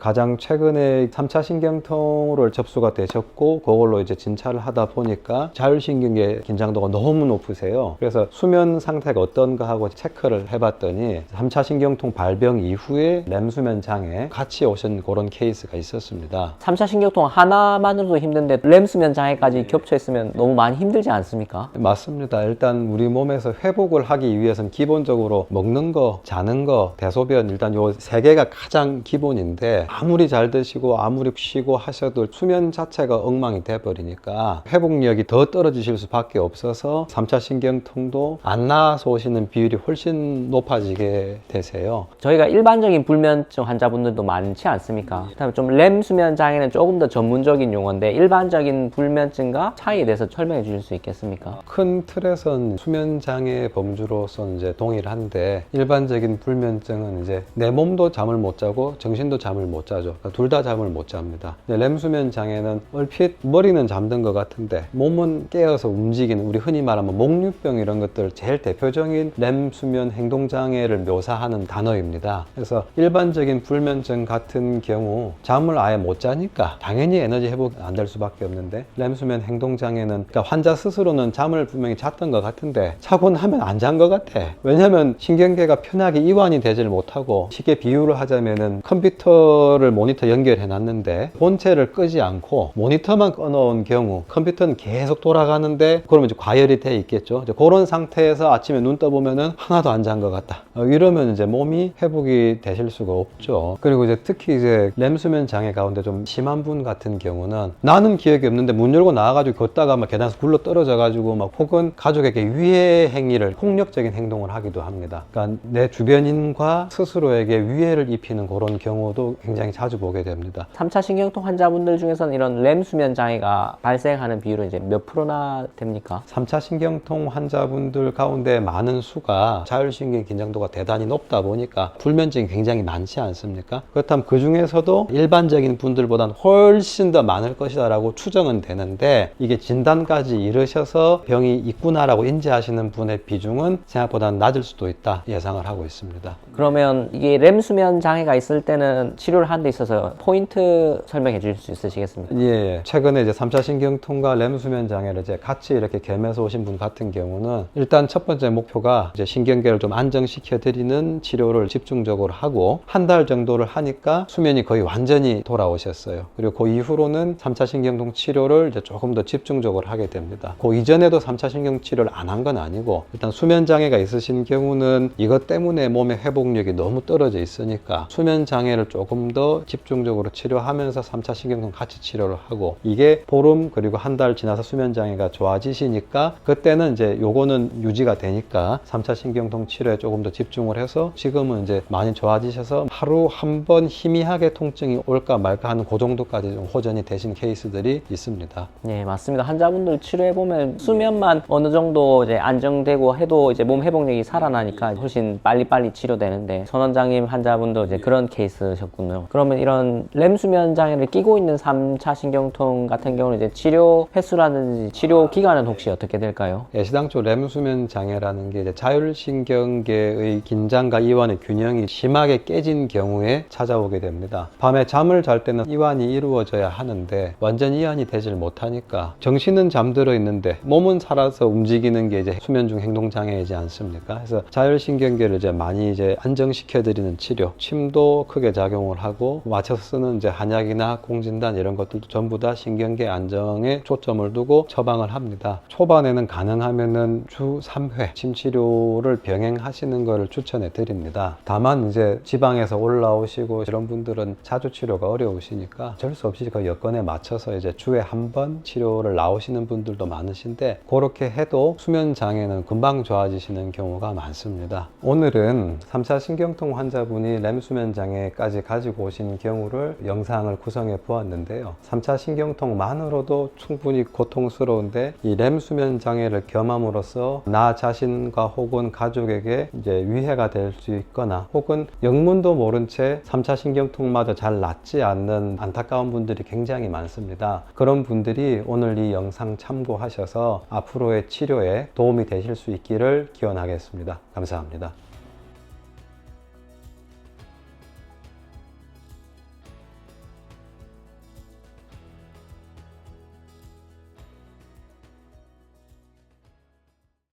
가장 최근에 3차 신경통으로 접수가 되셨고 그걸로 이제 진찰을 하다 보니까 자율신경계 긴장도가 너무 높으세요. 그래서 수면 상태가 어떤가 하고 체크를 해봤더니 3차 신경통 발병 이후에 렘수면 장애 같이 오신 그런 케이스가 있었습니다. 3차 신경통 하나만으로도 힘든데 램 수면 장애까지 겹쳐 있으면 너무 많이 힘들지 않습니까? 맞습니다. 일단 우리 몸에서 회복을 하기 위해서는 기본적으로 먹는 거, 자는 거, 대소변 일단 요 세 개가 가장 기본인데 아무리 잘 드시고 아무리 쉬고 하셔도 수면 자체가 엉망이 돼 버리니까 회복력이 더 떨어지실 수밖에 없어서 3차 신경통도 안 나와서 오시는 비율이 훨씬 높아지게 되세요. 저희가 일반적인 불면증 환자분들도 많지 않습니까? 그다음에 좀 램 수면 장애는 조금 더 전문적인 용어인데 일반적인 불면증과 차이에 대해서 설명해 주실 수 있겠습니까? 큰 틀에선 수면 장애 범주로서 이제 동일한데 일반적인 불면증은 이제 내 몸도 잠을 못 자고 정신도 잠을 못 자죠. 둘다 잠을 못 잡니다. 근데 렘 수면 장애는 얼핏 머리는 잠든 것 같은데 몸은 깨어서 움직이는 우리 흔히 말하면 목류병 이런 것들 제일 대표적인 렘 수면 행동 장애를 묘사하는 단어입니다. 그래서 일반적인 불면증 같은 경우 잠을 아예 못 자니까 당연히 에너지 회복 안 될 수밖에 없는데 렘 수면 행동 장애는 그러니까 환자 스스로는 잠을 분명히 잤던 것 같은데 자고 나면 안 잔 것 같아. 왜냐하면 신경계가 편하게 이완이 되질 못하고 쉽게 비유를 하자면은 컴퓨터 를 모니터 연결해 놨는데 본체를 끄지 않고 모니터만 꺼 놓은 경우 컴퓨터는 계속 돌아가는데 그러면 이제 과열이 돼 있겠죠. 이제 그런 상태에서 아침에 눈 떠보면은 하나도 안 잔 것 같다. 어, 이러면 이제 몸이 회복이 되실 수가 없죠. 그리고 이제 특히 이제 렘수면 장애 가운데 좀 심한 분 같은 경우는 나는 기억이 없는데 문 열고 나와가지고 걷다가 막 계단에서 굴러 떨어져 가지고 막 혹은 가족에게 위해 행위를 폭력적인 행동을 하기도 합니다. 그러니까 내 주변인과 스스로에게 위해를 입히는 그런 경우도 굉장히 자주 보게 됩니다. 3차 신경통 환자분들 중에서는 이런 램 수면 장애가 발생하는 비율은 이제 몇 프로나 됩니까? 3차 신경통 환자분들 가운데 많은 수가 자율신경 긴장도가 대단히 높다 보니까 불면증이 굉장히 많지 않습니까? 그렇다면 그 중에서도 일반적인 분들보다는 훨씬 더 많을 것이다라고 추정은 되는데 이게 진단까지 이르셔서 병이 있구나라고 인지하시는 분의 비중은 생각보다 낮을 수도 있다 예상을 하고 있습니다. 그러면 이게 램 수면 장애가 있을 때는 치료를 하는 데 있어서 포인트 설명해 주실 수 있으시겠습니까? 예, 예. 최근에 이제 3차 신경통과 렘 수면 장애를 이제 같이 이렇게 겸해서 오신 분 같은 경우는 일단 첫 번째 목표가 이제 신경계를 좀 안정시켜 드리는 치료를 집중적으로 하고 한 달 정도를 하니까 수면이 거의 완전히 돌아오셨어요. 그리고 그 이후로는 3차 신경통 치료를 이제 조금 더 집중적으로 하게 됩니다. 그 이전에도 3차 신경 치료를 안 한 건 아니고 일단 수면 장애가 있으신 경우는 이것 때문에 몸의 회복력이 너무 떨어져 있으니까 수면 장애를 조금 더 집중적으로 치료하면서 3차 신경통 같이 치료를 하고 이게 보름 그리고 한 달 지나서 수면 장애가 좋아지시니까 그때는 이제 요거는 유지가 되니까 3차 신경통 치료에 조금 더 집중을 해서 지금은 이제 많이 좋아지셔서 하루 한 번 희미하게 통증이 올까 말까 하는 그 정도까지 좀 호전이 되신 케이스들이 있습니다. 네, 맞습니다. 환자분들 치료해 보면 수면만 어느 정도 이제 안정되고 해도 이제 몸 회복력이 살아나니까 훨씬 빨리빨리 치료되는데 선원장님 환자분도 이제 그런 케이스셨군요. 그러면 이런 램 수면 장애를 끼고 있는 3차 신경통 같은 경우는 이제 치료 횟수라든지 치료 기간은 혹시 어떻게 될까요? 예 시당초 렘 수면 장애라는 게 이제 자율신경계의 긴장과 이완의 균형이 심하게 깨진 경우에 찾아오게 됩니다. 밤에 잠을 잘 때는 이완이 이루어져야 하는데 완전 이완이 되질 못하니까 정신은 잠들어 있는데 몸은 살아서 움직이는 게 이제 수면 중 행동 장애이지 않습니까? 그래서 자율신경계를 이제 많이 이제 안정시켜 드리는 치료, 침도 크게 작용을 하고 맞춰서 쓰는 이제 한약이나 공진단 이런 것들도 전부 다 신경계 안정에 초점을 두고 처방을 합니다. 초반에는 가능하면은 주 3회 침 치료를 병행하시는 것을 추천해 드립니다. 다만 이제 지방에서 올라오시고 이런 분들은 자주 치료가 어려우시니까 어쩔 수 없이 그 여건에 맞춰서 이제 주에 한 번 치료를 나오시는 분들도 많으신데 그렇게 해도 수면 장애는 금방 좋아지시는 경우가 많습니다. 오늘은 3차 신경통 환자분이 렘 수면 장애까지 가지고 오신 경우를 영상을 구성해 보았는데요. 3차 신경통만으로도 충분히 고통스러운데 이 렘 수면 장애를 겸함으로써 나 자신과 혹은 가족에게 이제 위해가 될 수 있거나 혹은 영문도 모른 채 3차 신경통마저 잘 낫지 않는 안타까운 분들이 굉장히 많습니다. 그런 분들이 오늘 이 영상 참고하셔서 앞으로의 치료에 도움이 되실 수 있기를 기원하겠습니다. 감사합니다.